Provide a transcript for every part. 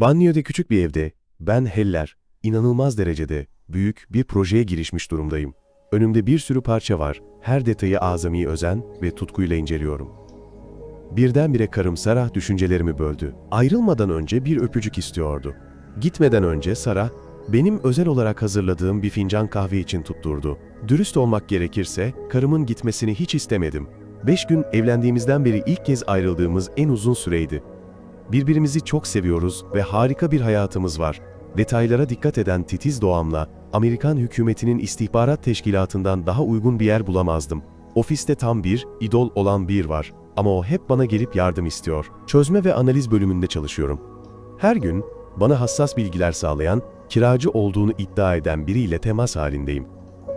Banliyö'de küçük bir evde, ben Heller, inanılmaz derecede büyük bir projeye girişmiş durumdayım. Önümde bir sürü parça var, her detayı azami özen ve tutkuyla inceliyorum. Birdenbire karım Sarah düşüncelerimi böldü. Ayrılmadan önce bir öpücük istiyordu. Gitmeden önce Sarah, benim özel olarak hazırladığım bir fincan kahve için tutturdu. Dürüst olmak gerekirse, karımın gitmesini hiç istemedim. Beş gün evlendiğimizden beri ilk kez ayrıldığımız en uzun süreydi. Birbirimizi çok seviyoruz ve harika bir hayatımız var. Detaylara dikkat eden titiz doğamla, Amerikan hükümetinin istihbarat teşkilatından daha uygun bir yer bulamazdım. Ofiste tam bir, idol olan bir var. Ama o hep bana gelip yardım istiyor. Çözme ve analiz bölümünde çalışıyorum. Her gün bana hassas bilgiler sağlayan, kiracı olduğunu iddia eden biriyle temas halindeyim.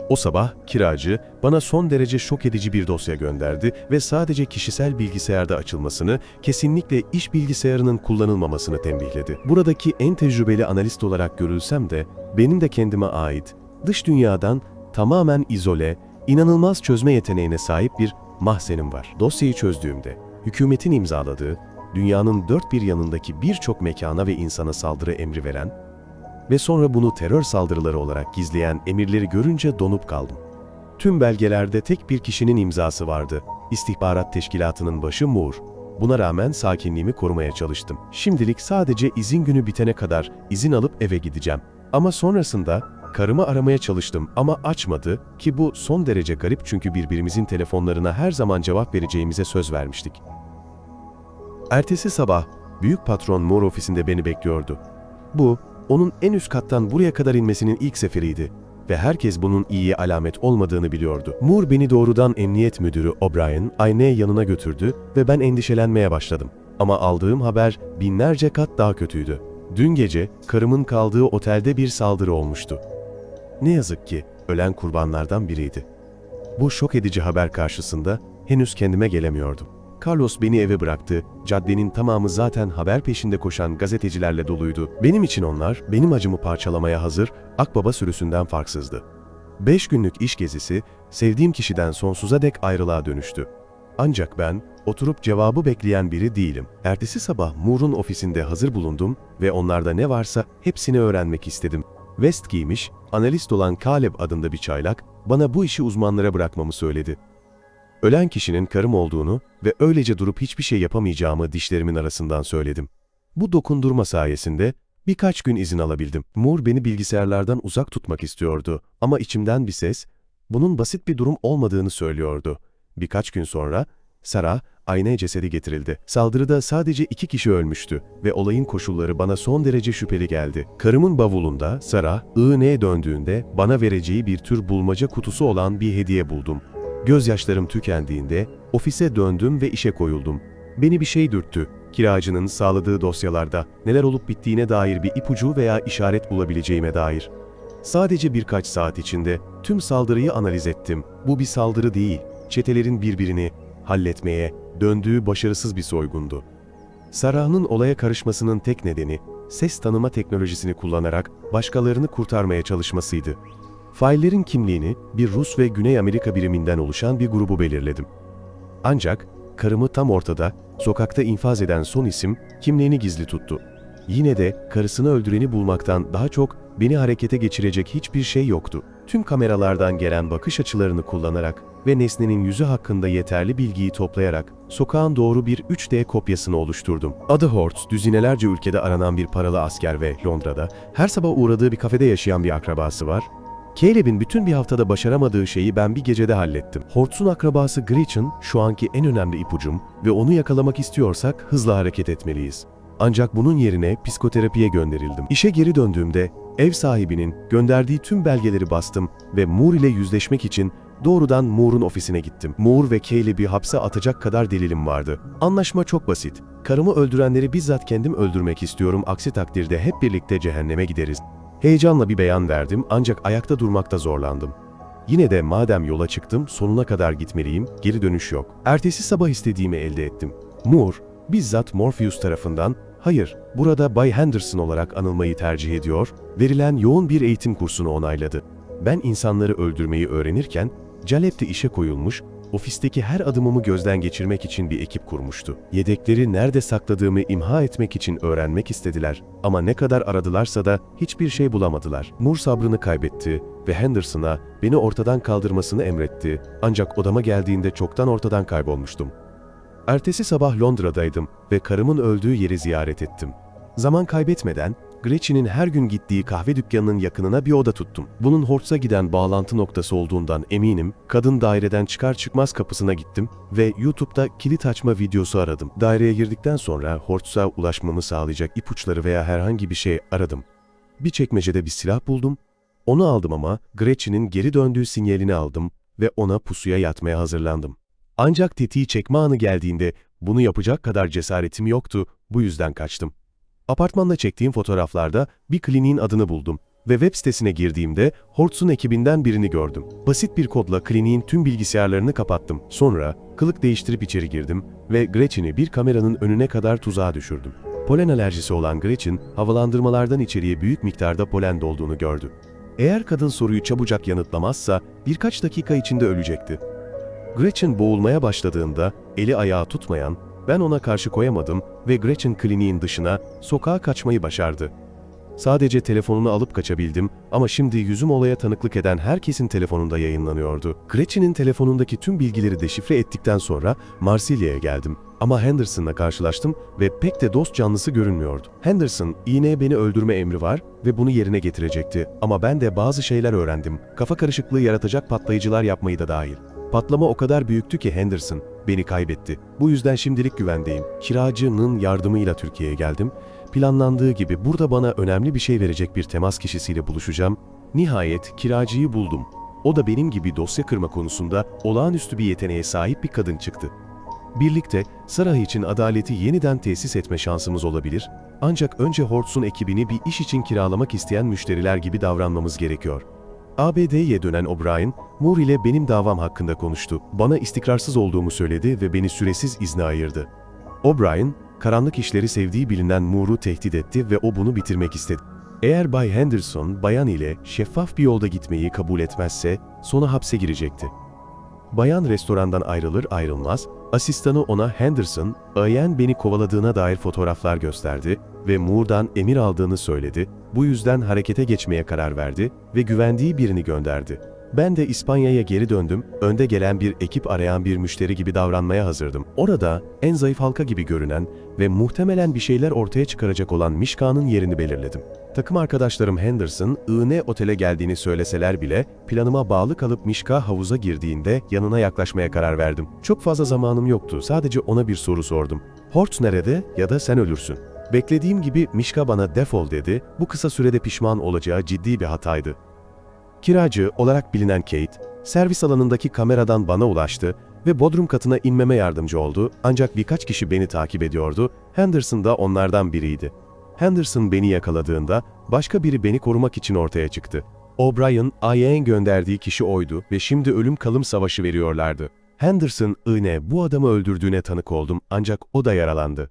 O sabah kiracı bana son derece şok edici bir dosya gönderdi ve sadece kişisel bilgisayarda açılmasını, kesinlikle iş bilgisayarının kullanılmamasını tembihledi. Buradaki en tecrübeli analist olarak görülsem de benim de kendime ait, dış dünyadan tamamen izole, inanılmaz çözme yeteneğine sahip bir mahzenim var. Dosyayı çözdüğümde hükümetin imzaladığı, dünyanın dört bir yanındaki birçok mekana ve insana saldırı emri veren ve sonra bunu terör saldırıları olarak gizleyen emirleri görünce donup kaldım. Tüm belgelerde tek bir kişinin imzası vardı. İstihbarat Teşkilatı'nın başı Moore. Buna rağmen sakinliğimi korumaya çalıştım. Şimdilik sadece izin günü bitene kadar izin alıp eve gideceğim. Ama sonrasında karımı aramaya çalıştım ama açmadı ki bu son derece garip çünkü birbirimizin telefonlarına her zaman cevap vereceğimize söz vermiştik. Ertesi sabah büyük patron Moore ofisinde beni bekliyordu. Bu, onun en üst kattan buraya kadar inmesinin ilk seferiydi ve herkes bunun iyi alamet olmadığını biliyordu. Moore beni doğrudan emniyet müdürü O'Brien aynaya yanına götürdü ve ben endişelenmeye başladım. Ama aldığım haber binlerce kat daha kötüydü. Dün gece karımın kaldığı otelde bir saldırı olmuştu. Ne yazık ki ölen kurbanlardan biriydi. Bu şok edici haber karşısında henüz kendime gelemiyordum. Carlos beni eve bıraktı. Caddenin tamamı zaten haber peşinde koşan gazetecilerle doluydu. Benim için onlar, benim acımı parçalamaya hazır, akbaba sürüsünden farksızdı. Beş günlük iş gezisi, sevdiğim kişiden sonsuza dek ayrılığa dönüştü. Ancak ben, oturup cevabı bekleyen biri değilim. Ertesi sabah Moore'un ofisinde hazır bulundum ve onlarda ne varsa hepsini öğrenmek istedim. West giymiş, analist olan Caleb adında bir çaylak, bana bu işi uzmanlara bırakmamı söyledi. Ölen kişinin karım olduğunu ve öylece durup hiçbir şey yapamayacağımı dişlerimin arasından söyledim. Bu dokundurma sayesinde birkaç gün izin alabildim. Moore beni bilgisayarlardan uzak tutmak istiyordu ama içimden bir ses, bunun basit bir durum olmadığını söylüyordu. Birkaç gün sonra, Sarah, aynaya cesedi getirildi. Saldırıda sadece iki kişi ölmüştü ve olayın koşulları bana son derece şüpheli geldi. Karımın bavulunda Sarah, IN'ye döndüğünde bana vereceği bir tür bulmaca kutusu olan bir hediye buldum. Gözyaşlarım tükendiğinde ofise döndüm ve işe koyuldum. Beni bir şey dürttü. Kiracının sağladığı dosyalarda neler olup bittiğine dair bir ipucu veya işaret bulabileceğime dair. Sadece birkaç saat içinde tüm saldırıyı analiz ettim. Bu bir saldırı değil, çetelerin birbirini halletmeye döndüğü başarısız bir soygundu. Sarah'ın olaya karışmasının tek nedeni ses tanıma teknolojisini kullanarak başkalarını kurtarmaya çalışmasıydı. Faillerin kimliğini bir Rus ve Güney Amerika biriminden oluşan bir grubu belirledim. Ancak karımı tam ortada, sokakta infaz eden son isim kimliğini gizli tuttu. Yine de karısını öldüreni bulmaktan daha çok beni harekete geçirecek hiçbir şey yoktu. Tüm kameralardan gelen bakış açılarını kullanarak ve nesnenin yüzü hakkında yeterli bilgiyi toplayarak sokağın doğru bir 3D kopyasını oluşturdum. Adı Hortz, düzinelerce ülkede aranan bir paralı asker ve Londra'da her sabah uğradığı bir kafede yaşayan bir akrabası var Caleb'in bütün bir haftada başaramadığı şeyi ben bir gecede hallettim. Hortz'un akrabası Gretchen şu anki en önemli ipucum ve onu yakalamak istiyorsak hızlı hareket etmeliyiz. Ancak bunun yerine psikoterapiye gönderildim. İşe geri döndüğümde ev sahibinin gönderdiği tüm belgeleri bastım ve Moore ile yüzleşmek için doğrudan Moore'un ofisine gittim. Moore ve Caleb'i hapse atacak kadar delilim vardı. Anlaşma çok basit. Karımı öldürenleri bizzat kendim öldürmek istiyorum aksi takdirde hep birlikte cehenneme gideriz. Heyecanla bir beyan verdim ancak ayakta durmakta zorlandım. Yine de madem yola çıktım sonuna kadar gitmeliyim, geri dönüş yok. Ertesi sabah istediğimi elde ettim. Moore, bizzat Morpheus tarafından, hayır burada Bay Henderson olarak anılmayı tercih ediyor, verilen yoğun bir eğitim kursunu onayladı. Ben insanları öldürmeyi öğrenirken, Calep'te işe koyulmuş, ofisteki her adımımı gözden geçirmek için bir ekip kurmuştu. Yedekleri nerede sakladığımı imha etmek için öğrenmek istediler. Ama ne kadar aradılarsa da hiçbir şey bulamadılar. Moore sabrını kaybetti ve Henderson'a beni ortadan kaldırmasını emretti. Ancak odama geldiğinde çoktan ortadan kaybolmuştum. Ertesi sabah Londra'daydım ve karımın öldüğü yeri ziyaret ettim. Zaman kaybetmeden Gretchen'in her gün gittiği kahve dükkanının yakınına bir oda tuttum. Bunun Hortz'a giden bağlantı noktası olduğundan eminim. Kadın daireden çıkar çıkmaz kapısına gittim ve YouTube'da kilit açma videosu aradım. Daireye girdikten sonra Hortz'a ulaşmamı sağlayacak ipuçları veya herhangi bir şey aradım. Bir çekmecede bir silah buldum. Onu aldım ama Gretchen'in geri döndüğü sinyalini aldım ve ona pusuya yatmaya hazırlandım. Ancak tetiği çekme anı geldiğinde bunu yapacak kadar cesaretim yoktu, bu yüzden kaçtım. Apartmanda çektiğim fotoğraflarda bir kliniğin adını buldum ve web sitesine girdiğimde Hortz'un ekibinden birini gördüm. Basit bir kodla kliniğin tüm bilgisayarlarını kapattım. Sonra kılık değiştirip içeri girdim ve Gretchen'i bir kameranın önüne kadar tuzağa düşürdüm. Polen alerjisi olan Gretchen, havalandırmalardan içeriye büyük miktarda polen dolduğunu gördü. Eğer kadın soruyu çabucak yanıtlamazsa birkaç dakika içinde ölecekti. Gretchen boğulmaya başladığında eli ayağı tutmayan, ben ona karşı koyamadım ve Gretchen kliniğin dışına, sokağa kaçmayı başardı. Sadece telefonunu alıp kaçabildim ama şimdi yüzüm olaya tanıklık eden herkesin telefonunda yayınlanıyordu. Gretchen'in telefonundaki tüm bilgileri deşifre ettikten sonra Marsilya'ya geldim. Ama Henderson'la karşılaştım ve pek de dost canlısı görünmüyordu. Henderson, iğneye beni öldürme emri var ve bunu yerine getirecekti. Ama ben de bazı şeyler öğrendim. Kafa karışıklığı yaratacak patlayıcılar yapmayı da dahil. Patlama o kadar büyüktü ki Henderson beni kaybetti. Bu yüzden şimdilik güvendeyim. Kiracının yardımıyla Türkiye'ye geldim. Planlandığı gibi burada bana önemli bir şey verecek bir temas kişisiyle buluşacağım. Nihayet kiracıyı buldum. O da benim gibi dosya kırma konusunda olağanüstü bir yeteneğe sahip bir kadın çıktı. Birlikte Sarah için adaleti yeniden tesis etme şansımız olabilir. Ancak önce Hortz'un ekibini bir iş için kiralamak isteyen müşteriler gibi davranmamız gerekiyor. ABD'ye dönen O'Brien, Moore ile benim davam hakkında konuştu. Bana istikrarsız olduğumu söyledi ve beni süresiz izne ayırdı. O'Brien, karanlık işleri sevdiği bilinen Moore'u tehdit etti ve o bunu bitirmek istedi. Eğer Bay Henderson, bayan ile şeffaf bir yolda gitmeyi kabul etmezse, sona hapse girecekti. Bayan restorandan ayrılır ayrılmaz, asistanı ona Henderson, Ian beni kovaladığına dair fotoğraflar gösterdi ve Moore'dan emir aldığını söyledi, bu yüzden harekete geçmeye karar verdi ve güvendiği birini gönderdi. Ben de İspanya'ya geri döndüm, önde gelen bir ekip arayan bir müşteri gibi davranmaya hazırdım. Orada en zayıf halka gibi görünen ve muhtemelen bir şeyler ortaya çıkaracak olan Mişka'nın yerini belirledim. Takım arkadaşlarım Henderson, IN otele geldiğini söyleseler bile planıma bağlı kalıp Mişka havuza girdiğinde yanına yaklaşmaya karar verdim. Çok fazla zamanım yoktu, sadece ona bir soru sordum. Hort nerede ya da sen ölürsün. Beklediğim gibi Mişka bana defol dedi, bu kısa sürede pişman olacağı ciddi bir hataydı. Kiracı olarak bilinen Kate, servis alanındaki kameradan bana ulaştı ve bodrum katına inmeme yardımcı oldu ancak birkaç kişi beni takip ediyordu, Henderson da onlardan biriydi. Henderson beni yakaladığında başka biri beni korumak için ortaya çıktı. O'Brien, Ian gönderdiği kişi oydu ve şimdi ölüm kalım savaşı veriyorlardı. Henderson, iğne bu adamı öldürdüğüne tanık oldum ancak o da yaralandı.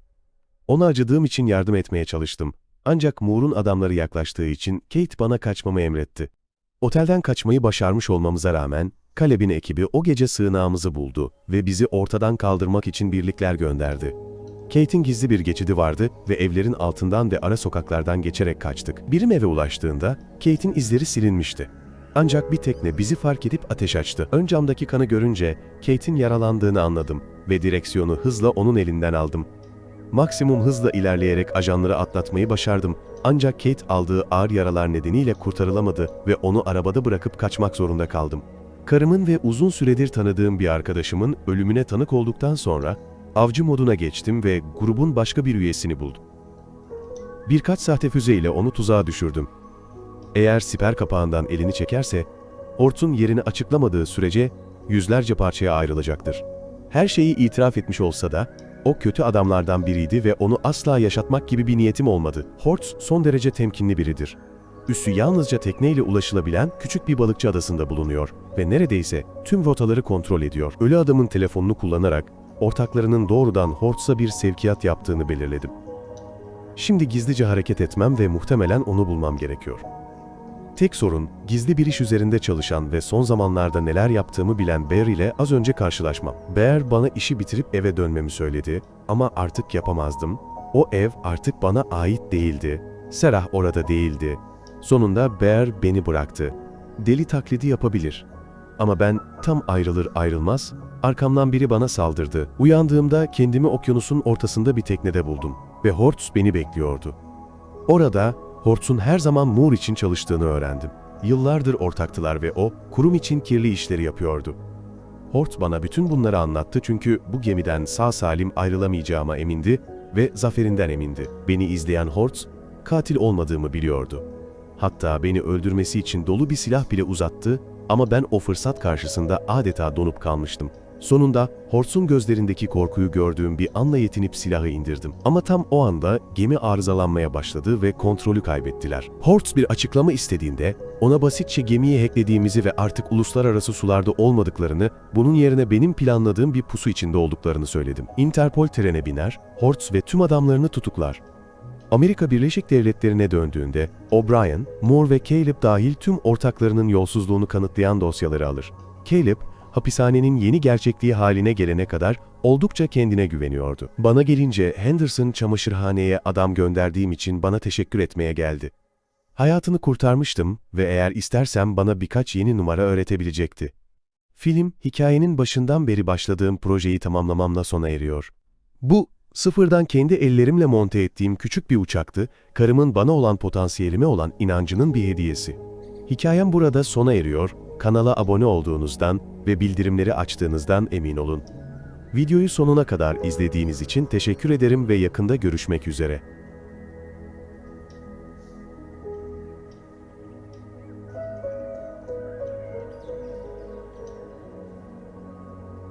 Ona acıdığım için yardım etmeye çalıştım. Ancak Moore'un adamları yaklaştığı için Kate bana kaçmamı emretti. Otelden kaçmayı başarmış olmamıza rağmen, Kaleb'in ekibi o gece sığınağımızı buldu ve bizi ortadan kaldırmak için birlikler gönderdi. Kate'in gizli bir geçidi vardı ve evlerin altından ve ara sokaklardan geçerek kaçtık. Birim eve ulaştığında Kate'in izleri silinmişti. Ancak bir tekne bizi fark edip ateş açtı. Ön camdaki kanı görünce Kate'in yaralandığını anladım ve direksiyonu hızla onun elinden aldım. Maksimum hızla ilerleyerek ajanları atlatmayı başardım. Ancak Kate aldığı ağır yaralar nedeniyle kurtarılamadı ve onu arabada bırakıp kaçmak zorunda kaldım. Karımın ve uzun süredir tanıdığım bir arkadaşımın ölümüne tanık olduktan sonra avcı moduna geçtim ve grubun başka bir üyesini buldum. Birkaç sahte füzeyle onu tuzağa düşürdüm. Eğer siper kapağından elini çekerse, Hort'un yerini açıklamadığı sürece yüzlerce parçaya ayrılacaktır. Her şeyi itiraf etmiş olsa da o kötü adamlardan biriydi ve onu asla yaşatmak gibi bir niyetim olmadı. Hortz son derece temkinli biridir. Üssü yalnızca tekneyle ulaşılabilen küçük bir balıkçı adasında bulunuyor ve neredeyse tüm rotaları kontrol ediyor. Ölü adamın telefonunu kullanarak ortaklarının doğrudan Hortz'a bir sevkiyat yaptığını belirledim. Şimdi gizlice hareket etmem ve muhtemelen onu bulmam gerekiyor. Tek sorun, gizli bir iş üzerinde çalışan ve son zamanlarda neler yaptığımı bilen Bear ile az önce karşılaşmam. Bear bana işi bitirip eve dönmemi söyledi ama artık yapamazdım. O ev artık bana ait değildi. Serah orada değildi. Sonunda Bear beni bıraktı. Deli taklidi yapabilir. Ama ben tam ayrılır ayrılmaz arkamdan biri bana saldırdı. Uyandığımda kendimi okyanusun ortasında bir teknede buldum ve Hortz beni bekliyordu. Orada Hortz'un her zaman Moore için çalıştığını öğrendim. Yıllardır ortaktılar ve o kurum için kirli işleri yapıyordu. Hortz bana bütün bunları anlattı çünkü bu gemiden sağ salim ayrılamayacağıma emindi ve zaferinden emindi. Beni izleyen Hortz, katil olmadığımı biliyordu. Hatta beni öldürmesi için dolu bir silah bile uzattı ama ben o fırsat karşısında adeta donup kalmıştım. Sonunda Hortz'un gözlerindeki korkuyu gördüğüm bir anla yetinip silahı indirdim. Ama tam o anda gemi arızalanmaya başladı ve kontrolü kaybettiler. Hortz bir açıklama istediğinde ona basitçe gemiyi hacklediğimizi ve artık uluslararası sularda olmadıklarını, bunun yerine benim planladığım bir pusu içinde olduklarını söyledim. Interpol trene biner, Hortz ve tüm adamlarını tutuklar. Amerika Birleşik Devletleri'ne döndüğünde O'Brien, Moore ve Caleb dahil tüm ortaklarının yolsuzluğunu kanıtlayan dosyaları alır. Caleb, hapishanenin yeni gerçekliği haline gelene kadar oldukça kendine güveniyordu. Bana gelince Henderson çamaşırhaneye adam gönderdiğim için bana teşekkür etmeye geldi. Hayatını kurtarmıştım ve eğer istersem bana birkaç yeni numara öğretebilecekti. Film, hikayenin başından beri başladığım projeyi tamamlamamla sona eriyor. Bu, sıfırdan kendi ellerimle monte ettiğim küçük bir uçaktı, karımın bana olan potansiyelime olan inancının bir hediyesi. Hikayem burada sona eriyor, kanala abone olduğunuzdan ve bildirimleri açtığınızdan emin olun. Videoyu sonuna kadar izlediğiniz için teşekkür ederim ve yakında görüşmek üzere.